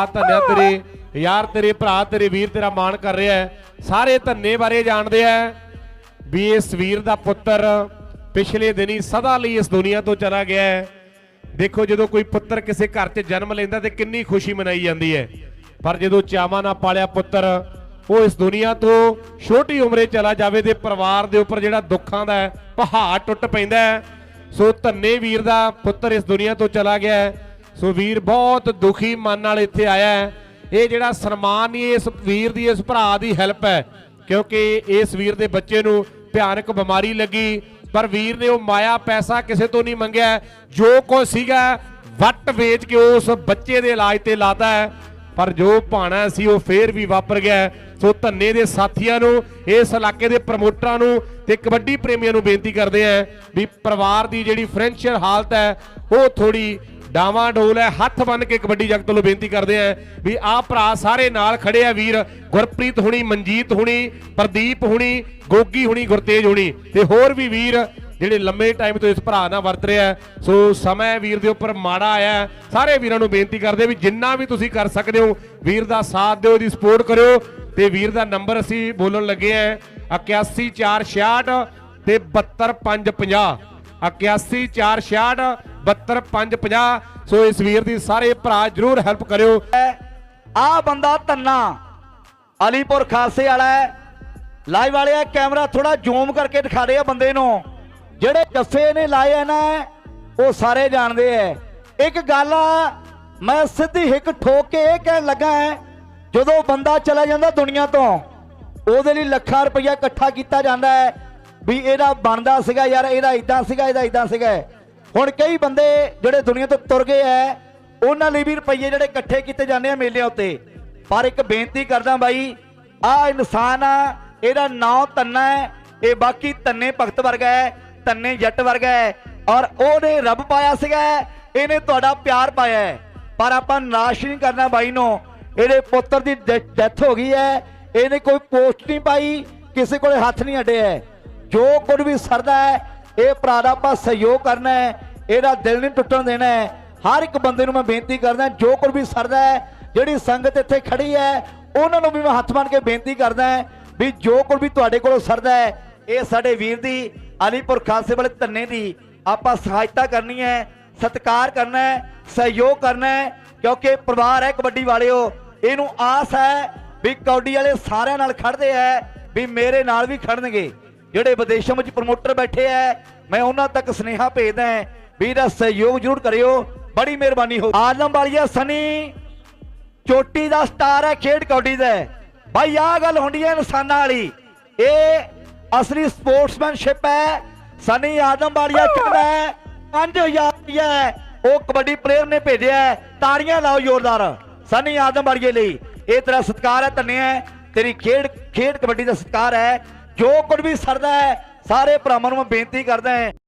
ਆ ਧੰਨਿਆ ਤੇਰੇ। ਯਾਰ ਤੇਰੇ ਭਰਾ, ਤੇਰੇ ਵੀਰ, ਤੇਰਾ ਮਾਣ ਕਰ ਰਿਹਾ ਹੈ। ਸਾਰੇ ਧੰਨੇ ਬਾਰੇ ਜਾਣਦੇ ਆ ਵੀ ਇਸ ਵੀਰ ਦਾ ਪੁੱਤਰ ਪਿਛਲੇ ਦਿਨੀ ਸਦਾ ਲਈ ਇਸ ਦੁਨੀਆ ਤੋਂ ਚਲਾ ਗਿਆ ਹੈ। ਦੇਖੋ, ਜਦੋਂ ਕੋਈ ਪੁੱਤਰ ਕਿਸੇ ਘਰ 'ਚ ਜਨਮ ਲੈਂਦਾ ਤੇ ਕਿੰਨੀ ਖੁਸ਼ੀ ਮਨਾਈ ਜਾਂਦੀ ਹੈ। ਪਰ ਜਦੋਂ ਚਾਵਾਂ ਨਾਲ ਪਾਲਿਆ ਪੁੱਤਰ ਉਹ ਇਸ ਦੁਨੀਆ ਤੋਂ ਛੋਟੀ ਉਮਰੇ ਚਲਾ ਜਾਵੇ ਤੇ ਪਰਿਵਾਰ ਦੇ ਉੱਪਰ ਜਿਹੜਾ ਦੁੱਖਾਂ ਦਾ ਪਹਾੜ ਟੁੱਟ ਪੈਂਦਾ ਹੈ। ਸੋ ਧੰਨੇ ਵੀਰ ਦਾ ਪੁੱਤਰ ਇਸ ਦੁਨੀਆ ਤੋਂ ਚਲਾ ਗਿਆ ਹੈ। ਸੋ ਵੀਰ ਬਹੁਤ ਦੁਖੀ ਮਨ ਨਾਲ ਇੱਥੇ ਆਇਆ ਇਹ ਜਿਹੜਾ ਸਨਮਾਨ ਹੀ ਇਸ ਵੀਰ ਦੀ, ਇਸ ਭਰਾ ਦੀ ਹੈਲਪ ਹੈ, ਕਿਉਂਕਿ ਇਸ ਵੀਰ ਦੇ ਬੱਚੇ ਨੂੰ ਭਿਆਨਕ ਬਿਮਾਰੀ ਲੱਗੀ, ਪਰ ਵੀਰ ਨੇ ਉਹ ਮਾਇਆ ਪੈਸਾ ਕਿਸੇ ਤੋਂ ਨਹੀਂ ਮੰਗਿਆ। ਜੋ ਕੁਝ ਸੀਗਾ, ਵੱਟ ਵੇਚ ਕੇ ਉਸ ਬੱਚੇ ਦੇ ਇਲਾਜ ਤੇ ਲਾਤਾ ਹੈ। ਪਰ ਜੋ ਭਾਣਾ ਸੀ ਉਹ ਫੇਰ ਵੀ ਵਾਪਰ ਗਿਆ ਸੋ ਧੰਨੇ ਦੇ ਸਾਥੀਆਂ ਨੂੰ, ਇਸ ਇਲਾਕੇ ਦੇ ਪ੍ਰਮੋਟਰਾਂ ਨੂੰ ਤੇ ਕਬੱਡੀ ਪ੍ਰੇਮੀਆਂ ਨੂੰ ਬੇਨਤੀ ਕਰਦੇ ਆਂ ਵੀ ਪਰਿਵਾਰ ਦੀ ਜਿਹੜੀ ਫਾਈਨੈਂਸ਼ੀਅਲ ਹਾਲਤ ਹੈ, ਉਹ ਥੋੜੀ ਡਾਵਾਂ ਡੋਲ ਹੈ, ਹੱਥ ਬੰਨ ਕੇ ਕਬੱਡੀ ਜਗਤ ਨੂੰ ਬੇਨਤੀ ਕਰਦੇ ਆਂ ਵੀ ਆਹ ਭਰਾ ਸਾਰੇ ਨਾਲ ਖੜੇ ਆ ਵੀਰ, ਗੁਰਪ੍ਰੀਤ ਹੁਣੀ, ਮਨਜੀਤ ਹੁਣੀ, ਪ੍ਰਦੀਪ ਹੁਣੀ, ਗੋਗੀ ਹੁਣੀ, ਗੁਰਤੇਜ ਹੁਣੀ ਤੇ ਹੋਰ ਵੀ ਵੀਰ ਜਿਹੜੇ ਲੰਮੇ ਟਾਈਮ ਤੋਂ ਇਸ ਭਰਾ ਨਾਲ ਵਰਤ ਰਿਹਾ ਸੋ ਸਮਾਂ ਵੀਰ ਦੇ ਉੱਪਰ ਮਾੜਾ ਆਇਆ ਸਾਰੇ ਵੀਰਾਂ ਨੂੰ ਬੇਨਤੀ ਕਰਦੇ ਵੀ ਜਿੰਨਾ ਵੀ ਤੁਸੀਂ ਕਰ ਸਕਦੇ ਹੋ, ਵੀਰ ਦਾ ਸਾਥ ਦਿਓ, ਇਹਦੀ ਸਪੋਰਟ ਕਰਿਓ। ਤੇ ਵੀਰ ਦਾ ਨੰਬਰ ਅਸੀਂ ਬੋਲਣ ਲੱਗੇ ਆ 81466 ਤੇ 72550 81466 72550 ਸੋ ਇਸ ਵੀਰ ਦੀ ਸਾਰੇ ਭਰਾ ਜਰੂਰ ਹੈਲਪ ਕਰਿਓ। ਆ ਬੰਦਾ ਤੰਨਾ, ਅਲੀਪੁਰ ਖਾਲਸੇ ਵਾਲਾ ਹੈ। ਲਾਈਵ ਵਾਲਿਆ ਕੈਮਰਾ ਥੋੜਾ ਜ਼ੂਮ ਕਰਕੇ ਦਿਖਾ ਦੇ ਆ ਬੰਦੇ ਨੂੰ। ਜਿਹੜੇ ਜੱਫੇ ਨੇ ਲਾਏ ਆ ਨਾ, ਉਹ ਸਾਰੇ ਜਾਣਦੇ ਐ। ਇੱਕ ਗੱਲ ਆ, ਮੈਂ ਸਿੱਧੀ ਇੱਕ ਠੋਕ ਕੇ ਇਹ ਕਹਿਣ ਲੱਗਾ ਜਦੋਂ ਬੰਦਾ ਚਲਾ ਜਾਂਦਾ ਦੁਨੀਆ ਤੋਂ, ਉਹਦੇ ਲਈ ਲੱਖਾਂ ਰੁਪਈਆ ਇਕੱਠਾ ਕੀਤਾ ਜਾਂਦਾ ਹੈ ਵੀ ਇਹਦਾ ਬਣਦਾ ਸੀਗਾ ਯਾਰ, ਇਹਦਾ ਇਦਾਂ ਸੀਗਾ, ਇਹਦਾ ਇਦਾਂ ਸੀਗਾ ਹੁਣ ਕਈ ਬੰਦੇ ਜਿਹੜੇ ਦੁਨੀਆ ਤੋਂ ਤੁਰ ਗਏ ਐ, ਉਹਨਾਂ ਲਈ ਵੀ ਰੁਪਈਏ ਜਿਹੜੇ ਇਕੱਠੇ ਕੀਤੇ ਜਾਂਦੇ ਆ ਮੇਲਿਆਂ ਉੱਤੇ। ਪਰ ਇੱਕ ਬੇਨਤੀ ਕਰਦਾ ਬਾਈ ਆ ਇਨਸਾਨ ਆ, ਇਹਦਾ ਨਾਂ ਤੰਨਾ ਹੈ ਇਹ ਬਾਕੀ ਤੰਨੇ ਭਗਤ ਵਰਗਾ ਹੈ ਤੰਨੇ ਜੱਟ ਵਰਗਾ ਹੈ ਔਰ ਉਹਨੇ ਰੱਬ ਪਾਇਆ ਸੀਗਾ, ਇਹਨੇ ਤੁਹਾਡਾ ਪਿਆਰ ਪਾਇਆ ਹੈ। ਪਰ ਆਪਾਂ ਨਾਸ਼ ਨਹੀਂ ਕਰਨਾ ਬਾਈ ਨੂੰ। ਇਹਦੇ ਪੁੱਤਰ ਦੀ ਡੈਥ ਹੋ ਗਈ ਹੈ। ਇਹਨੇ ਕੋਈ ਪੋਸਟ ਨਹੀਂ ਪਾਈ, ਕਿਸੇ ਕੋਲੇ ਹੱਥ ਨਹੀਂ ਅੱਡਿਆ ਜੋ ਕੁਝ ਵੀ ਸਰਦਾ ਹੈ, ਇਹ ਭਰਾ ਦਾ ਆਪਾਂ ਸਹਿਯੋਗ ਕਰਨਾ ਹੈ। ਇਹਦਾ ਦਿਲ ਨਹੀਂ ਟੁੱਟਣ ਦੇਣਾ ਹੈ। ਹਰ ਇੱਕ ਬੰਦੇ ਨੂੰ ਮੈਂ ਬੇਨਤੀ ਕਰਦਾ, ਜੋ ਕੁਝ ਵੀ ਸਰਦਾ ਹੈ, ਜਿਹੜੀ ਸੰਗਤ ਇੱਥੇ ਖੜੀ ਹੈ, ਉਹਨਾਂ ਨੂੰ ਵੀ ਮੈਂ ਹੱਥ ਬੰਨ ਕੇ ਬੇਨਤੀ ਕਰਦਾ ਵੀ ਜੋ ਕੁਝ ਵੀ ਤੁਹਾਡੇ ਕੋਲੋਂ ਸਰਦਾ ਹੈ ਇਹ ਸਾਡੇ ਵੀਰ ਦੀ ਅਲੀਪੁਰ ਖਾਲਸੇ ਵਾਲੇ ਧੰਨੇ ਦੀ ਆਪਾਂ ਸਹਾਇਤਾ ਕਰਨੀ ਹੈ, ਸਤਿਕਾਰ ਕਰਨਾ ਹੈ, ਸਹਿਯੋਗ ਕਰਨਾ ਹੈ, ਕਿਉਂਕਿ ਪਰਿਵਾਰ ਹੈ ਕਬੱਡੀ ਵਾਲਿਓ, ਇਹਨੂੰ ਆਸ ਹੈ ਵੀ ਕੌਡੀ ਵਾਲੇ ਸਾਰਿਆਂ ਨਾਲ ਖੜਦੇ ਐ ਵੀ ਮੇਰੇ ਨਾਲ ਵੀ ਖੜਨਗੇ ਜਿਹੜੇ ਵਿਦੇਸ਼ਾਂ ਵਿੱਚ ਪ੍ਰਮੋਟਰ ਬੈਠੇ ਐ ਮੈਂ ਉਹਨਾਂ ਤੱਕ ਸੁਨੇਹਾ ਭੇਜਦਾ ਹਾਂ ਵੀ ਇਹਦਾ ਸਹਿਯੋਗ ਜ਼ਰੂਰ ਕਰਿਓ, ਬੜੀ ਮਿਹਰਬਾਨੀ ਹੋ ਆਲਮ ਵਾਲੀਆ ਸਨੀ, ਚੋਟੀ ਦਾ ਸਟਾਰ ਹੈ ਖੇਡ ਕੌਡੀ ਦਾ। ਬਾਈ, ਆਹ ਗੱਲ ਹੁੰਦੀ ਹੈ ਇਨਸਾਨਾਂ ਵਾਲੀ। ਇਹ ਅਸਲੀ ਸਪੋਰਟਸਮੈਨਸ਼ਿਪ ਹੈ। ਸਨੀ ਆਦਮ ਵਾਲੀਆ ਕਹਿੰਦਾ ਹੈ। 5000 ਰੁਪਇਆ ਉਹ ਕਬੱਡੀ ਪਲੇਅਰ ਨੇ ਭੇਜਿਆ ਤਾੜੀਆਂ ਲਾਓ ਜ਼ੋਰਦਾਰ। ਸਨੀ ਆਦਮ ਵਾਲੀਏ ਲਈ। ਇਹ ਤੇਰਾ ਸਤਿਕਾਰ ਹੈ ਧੰਨਿਆ ਤੇਰੀ ਖੇਡ ਖੇਡ ਕਬੱਡੀ ਦਾ ਸਤਿਕਾਰ ਹੈ। ਜੋ ਕੁਝ ਵੀ ਸਰਦਾ ਹੈ, ਸਾਰੇ ਭਰਾਵਾਂ ਨੂੰ ਮੈਂ ਬੇਨਤੀ ਕਰਦਾ ਹਾਂ।